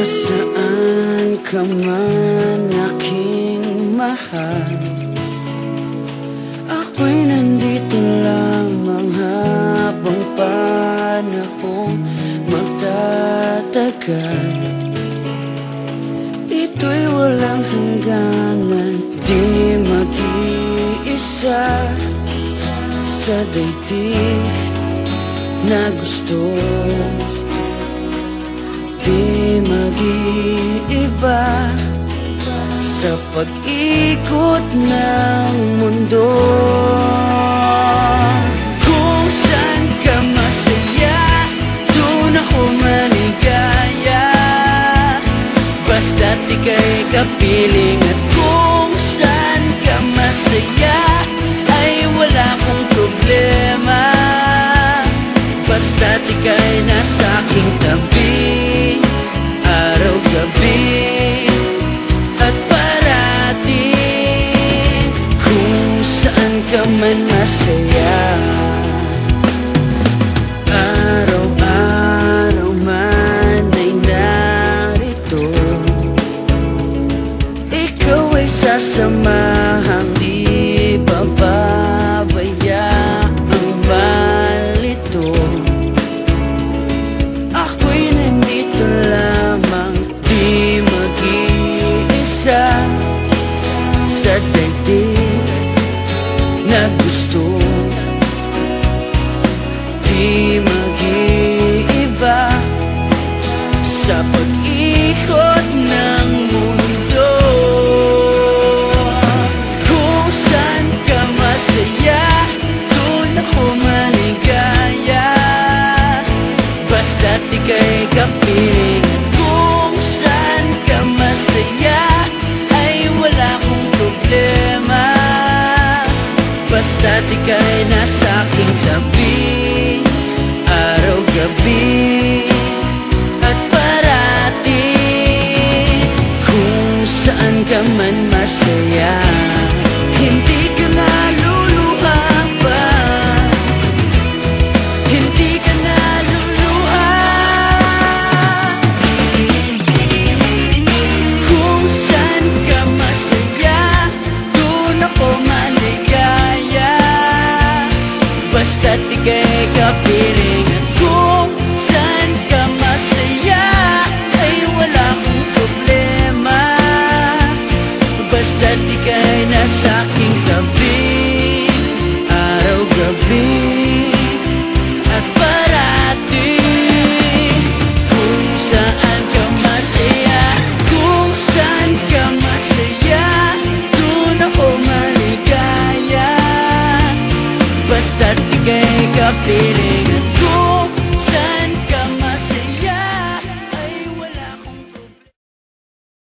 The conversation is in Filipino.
Nasaan ka man aking mahal? Ako'y nandito magtatagal Ito'y walang hangganan Di mag-iisa sa daigdig na gusto. Di mag-iiba Sa pag-ikot ng mundo kapiling At kung saan ka masaya Ay wala kong problema. Basta't ika'y nasa aking tabi Araw-gabi. At parati Kung saan ka man masaya daigdig na gusto. Di Basta't ika'y nasa aking tabi Araw-gabi. At parati Kung saan ka man masaya Basta't ika'y nasa aking tabi Araw-gabi